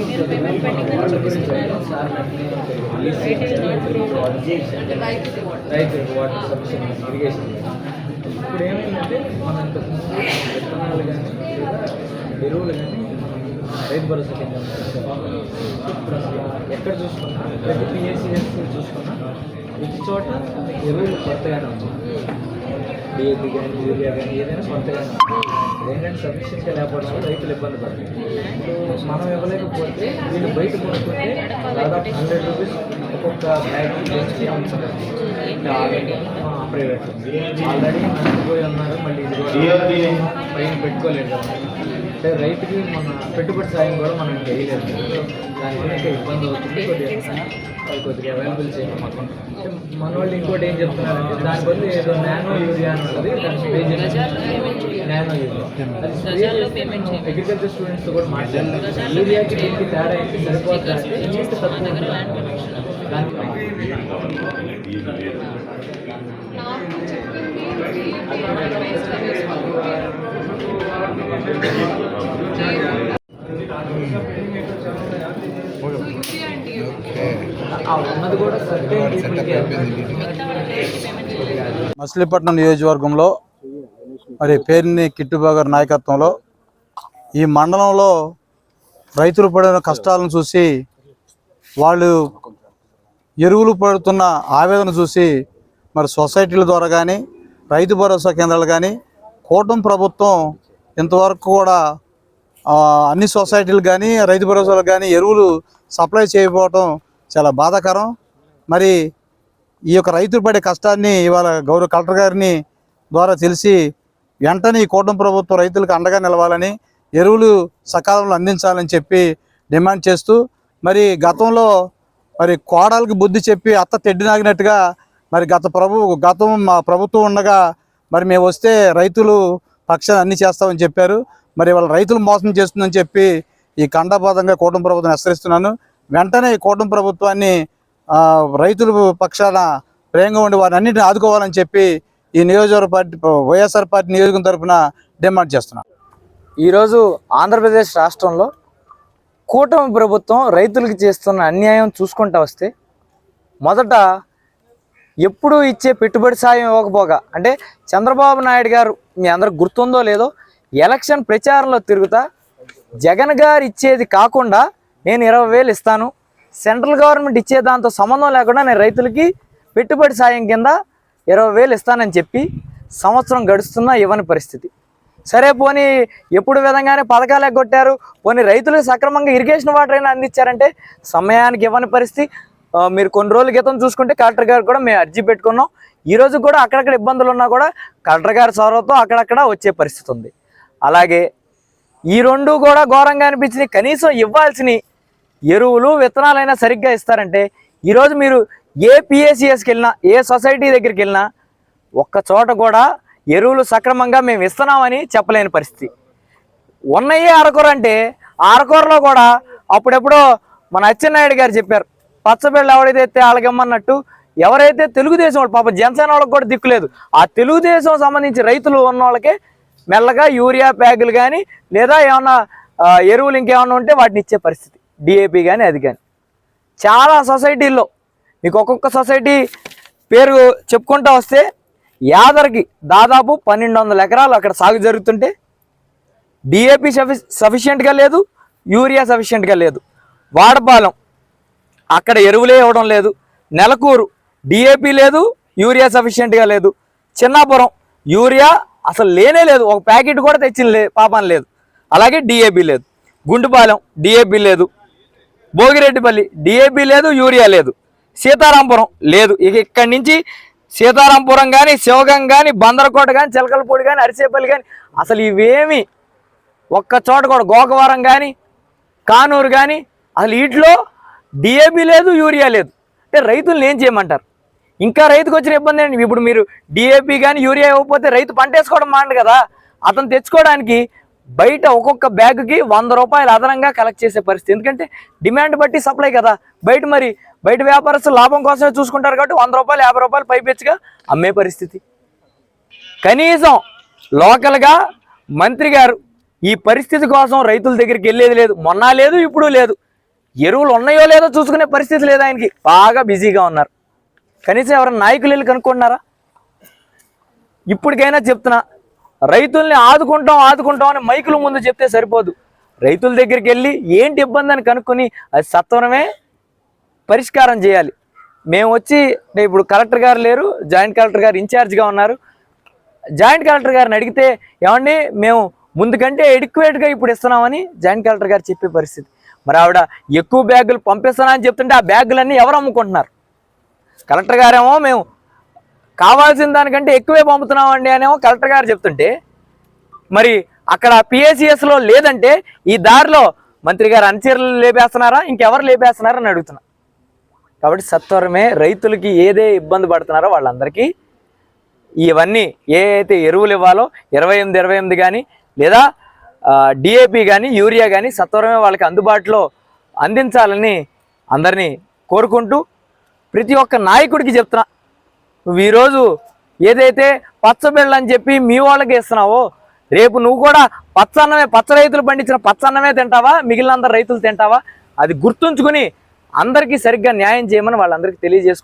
మీరు payment pending చూపిస్తున్నారు it water irrigation ఇప్పుడు ఏమైందంటే మనం ఇంతకుముందు విత్తనాలు కానీ లేదా ఎరువులు కానీ రైతు భరోసా కేంద్రం ఎక్కడ చూసుకున్నా ప్రతి పిఎస్సిఎస్ చూసుకున్నా ప్రతి చోట ఎరువులు కొత్తగానే ఉంది. డిఏపి కానీ యూరియా కానీ ఏదైనా కొత్తగానే ఉంది. ఏంటంటే సఫిషియెంట్గా లేకపోవడం రైతులు ఇబ్బంది పడుతుంది ఇప్పుడు మనం ఇవ్వలేకపోతే వీళ్ళు బయట కొనుక్కుంటే దాదాపు హండ్రెడ్ రూపీస్ ఒక్కొక్క బ్యాగ్ పెంచి అమ్ముతున్నారు ప్రైవేట్ ఆల్రెడీ నష్టపోయి ఉన్నారు మళ్ళీ పైన పెట్టుకోలేదు కదా. అంటే రైతుకి మన పెట్టుబడి సాయం కూడా మనం చేయలేదు దానివల్ల ఇంకా ఇబ్బంది అవుతుంది. కొద్దిగా అది కొద్దిగా అవైలబుల్ చేయండి మాకు అంటే మన వాళ్ళు ఇంకోటి ఏం చెప్తున్నారంటే దాని బదులు ఏదో నానో యూరియా అని ఉంటుంది. దాని spray nano urea agriculture students కూడా మాట్లాడారు. యూరియాకి దీనికి తేడా ఏంటి? సరిపోతుందా అంటే ఇంటి తక్కువ దానికి మచిలీపట్నం నియోజకవర్గంలో మరి పేరుని కిట్టుబాగర్ నాయకత్వంలో ఈ మండలంలో రైతులు పడిన కష్టాలను చూసి వాళ్ళు ఎరువులు పడుతున్న ఆవేదన చూసి మరి సొసైటీల ద్వారా కానీ రైతు భరోసా కేంద్రాలు కానీ కూటమి ప్రభుత్వం ఇంతవరకు కూడా అన్ని సొసైటీలు కానీ రైతు భరోసాలు కానీ ఎరువులు సప్లై చేయకపోవటం చాలా బాధాకరం. మరి ఈ యొక్క రైతులు పడే కష్టాన్ని ఇవాళ గౌరవ కలెక్టర్ గారిని ద్వారా తెలిసి వెంటనే ఈ కూటమి ప్రభుత్వం రైతులకు అండగా నిలవాలని ఎరువులు సకాలంలో అందించాలని చెప్పి డిమాండ్ చేస్తూ మరి గతంలో మరి కోడలకు బుద్ధి చెప్పి అత్త తెడ్డినాగినట్టుగా మరి గత ప్రభు గతం మా ప్రభుత్వం ఉండగా మరి మేము వస్తే రైతులు పక్షాన్ని అన్ని చేస్తామని చెప్పారు. మరి వాళ్ళ రైతులు మోసం చేస్తుందని చెప్పి ఈ ఖండపాతంగా కూటమి ప్రభుత్వం హెచ్చరిస్తున్నాను. వెంటనే ఈ కూటమి ప్రభుత్వాన్ని రైతుల పక్షాన ప్రేమగా ఉండి వారిని అన్నింటిని ఆదుకోవాలని చెప్పి ఈ నియోజకవర్గ పార్టీ వైఎస్ఆర్ పార్టీ నియోజకం తరఫున డిమాండ్ చేస్తున్నాను ఈరోజు ఆంధ్రప్రదేశ్ రాష్ట్రంలో కూటమి ప్రభుత్వం రైతులకు చేస్తున్న అన్యాయం చూసుకుంటా వస్తే మొదట ఎప్పుడు ఇచ్చే పెట్టుబడి సాయం ఇవ్వకపోగా. అంటే చంద్రబాబు నాయుడు గారు మీ అందరికి గుర్తుందో లేదో ఎలక్షన్ ప్రచారంలో తిరుగుతా జగన్ గారు ఇచ్చేది కాకుండా నేను ఇరవై వేలు ఇస్తాను. సెంట్రల్ గవర్నమెంట్ ఇచ్చే దాంతో సంబంధం లేకుండా నేను రైతులకి పెట్టుబడి సాయం కింద ఇరవై వేలు ఇస్తానని చెప్పి సంవత్సరం గడుస్తున్నా ఇవ్వని పరిస్థితి. సరే పోనీ ఎప్పుడు విధంగానే పథకాలు ఎగ్గొట్టారు పోనీ రైతులకు సక్రమంగా ఇరిగేషన్ వాటర్ అయినా అందించారంటే సమయానికి ఇవ్వని పరిస్థితి. మీరు కొన్ని రోజుల క్రితం చూసుకుంటే కలెక్టర్ గారు కూడా మేము అర్జీ పెట్టుకున్నాం. ఈ రోజు కూడా అక్కడక్కడ ఇబ్బందులు ఉన్నా కూడా కలెక్టర్ గారి చొరవతో అక్కడక్కడ వచ్చే పరిస్థితి ఉంది. అలాగే ఈ రెండు కూడా ఘోరంగా అనిపించినవి కనీసం ఇవ్వాల్సిన ఎరువులు విత్తనాలైనా సరిగ్గా ఇస్తారంటే ఈరోజు మీరు ఏ పిఎస్సిఎస్కి వెళ్ళినా ఏ సొసైటీ దగ్గరికి వెళ్ళినా ఒక్క చోట కూడా ఎరువులు సక్రమంగా మేము ఇస్తున్నామని చెప్పలేని పరిస్థితి. ఉన్నయే అరకొర అంటే అరకూరలో అరకొరలో కూడా అప్పుడెప్పుడో మన అచ్చెన్నాయుడు గారు చెప్పారు పచ్చబిళ్ళ ఎవడైతే ఎత్తే వాళ్ళకిమ్మన్నట్టు ఎవరైతే తెలుగుదేశం వాళ్ళు పాప జనసేన వాళ్ళకి కూడా దిక్కులేదు ఆ తెలుగుదేశం సంబంధించి రైతులు ఉన్న మెల్లగా యూరియా ప్యాకులు కానీ లేదా ఏమన్నా ఎరువులు ఇంకేమన్నా ఉంటే వాటిని ఇచ్చే పరిస్థితి. డిఏపి కానీ అది కానీ చాలా సొసైటీల్లో మీకు ఒక్కొక్క సొసైటీ పేరు చెప్పుకుంటూ వస్తే యాదరికి దాదాపు పన్నెండు వందల ఎకరాలు అక్కడ సాగు జరుగుతుంటే డిఏపి సఫి సఫిషియెంట్గా లేదు యూరియా సఫిషియెంట్గా లేదు. వాడపాలెం అక్కడ ఎరువులే ఇవ్వడం లేదు. నెలకూరు. డిఏపి లేదు యూరియా సఫిషియెంట్గా లేదు. చిన్నాపురం. యూరియా అసలు లేనే లేదు. ఒక ప్యాకెట్ కూడా తెచ్చిన లే పాపం లేదు. అలాగే డిఏపి లేదు. గుండుపాలెం. డిఏపి లేదు. భోగిరెడ్డిపల్లి. డిఏపి లేదు యూరియా లేదు. సీతారాంపురం లేదు. ఇక ఇక్కడి నుంచి సీతారాంపురం కానీ శివగం కానీ బందరకోట కానీ చిలకలపూడి కానీ అరిసేపల్లి కానీ అసలు ఇవేమి ఒక్క చోట కూడా గోకవరం కానీ కానూరు కానీ అసలు వీటిలో డిఏబి లేదు యూరియా లేదు. అంటే రైతులను ఏం చేయమంటారు? ఇంకా రైతుకు వచ్చిన ఇబ్బంది ఏంటి? ఇప్పుడు మీరు డిఏపి కానీ యూరియా ఇవ్వకపోతే రైతు పంట వేసుకోవడం మాండు కదా? అతను తెచ్చుకోవడానికి బయట ఒక్కొక్క బ్యాగ్కి వంద రూపాయలు అదనంగా కలెక్ట్ చేసే పరిస్థితి. ఎందుకంటే డిమాండ్ బట్టి సప్లై కదా? బయట మరి బయట వ్యాపారస్తులు లాభం కోసమే చూసుకుంటారు కాబట్టి వంద రూపాయలు యాభై రూపాయలు పైపెచ్చుగా అమ్మే పరిస్థితి. కనీసం లోకల్గా మంత్రి గారు ఈ పరిస్థితి కోసం రైతుల దగ్గరికి వెళ్ళేది లేదు. మొన్న లేదు ఇప్పుడు లేదు. ఎరువులు ఉన్నాయో లేదో చూసుకునే పరిస్థితి లేదు ఆయనకి. బాగా బిజీగా ఉన్నారు. కనీసం ఎవరైనా నాయకులు వెళ్ళి కనుక్కున్నారా ఇప్పటికైనా చెప్తున్నా రైతుల్ని ఆదుకుంటాం ఆదుకుంటాం అని మైకుల ముందు చెప్తే సరిపోదు. రైతుల దగ్గరికి వెళ్ళి ఏంటి ఇబ్బంది అని కనుక్కొని అది సత్వరమే పరిష్కారం చేయాలి. మేము వచ్చి అంటే ఇప్పుడు కలెక్టర్ గారు లేరు జాయింట్ కలెక్టర్ గారు ఇన్ఛార్జ్గా ఉన్నారు. జాయింట్ కలెక్టర్ గారిని అడిగితే ఏమండి మేము ముందు కంటే ఎడిక్వేట్గా ఇప్పుడు ఇస్తున్నామని జాయింట్ కలెక్టర్ గారు చెప్పే పరిస్థితి. మరి ఆవిడ ఎక్కువ బ్యాగులు పంపిస్తానని చెప్తుంటే ఆ బ్యాగులన్నీ ఎవరు అమ్ముకుంటున్నారు? కలెక్టర్ గారేమో మేము కావాల్సిన దానికంటే ఎక్కువే పంపుతున్నామండి అనేమో కలెక్టర్ గారు చెప్తుంటే మరి అక్కడ పిఎస్సిఎస్లో లేదంటే ఈ దారిలో మంత్రి గారు అన్చీరలు లేపేస్తున్నారా? ఇంకెవరు లేపేస్తున్నారా అని అడుగుతున్నా. కాబట్టి సత్వరమే రైతులకి ఏదే ఇబ్బంది పడుతున్నారో వాళ్ళందరికీ ఇవన్నీ ఏ అయితే ఎరువులు ఇవ్వాలో ఇరవై ఎనిమిది ఇరవై ఎనిమిది కానీ లేదా డిఏపి కానీ యూరియా కానీ సత్వరమే వాళ్ళకి అందుబాటులో అందించాలని అందరినీ కోరుకుంటూ ప్రతి ఒక్క నాయకుడికి చెప్తున్నా. నువ్వు ఈరోజు ఏదైతే పచ్చబిళ్ళ అని చెప్పి మీ వాళ్ళకి ఇస్తున్నావో రేపు నువ్వు కూడా పచ్చన్నమే పచ్చ రైతులు పండించిన పచ్చన్నమే తింటావా మిగిలిన అందరు రైతులు తింటావా అది గుర్తుంచుకుని అందరికీ సరిగ్గా న్యాయం చేయమని వాళ్ళందరికీ తెలియజేసుకుంటూ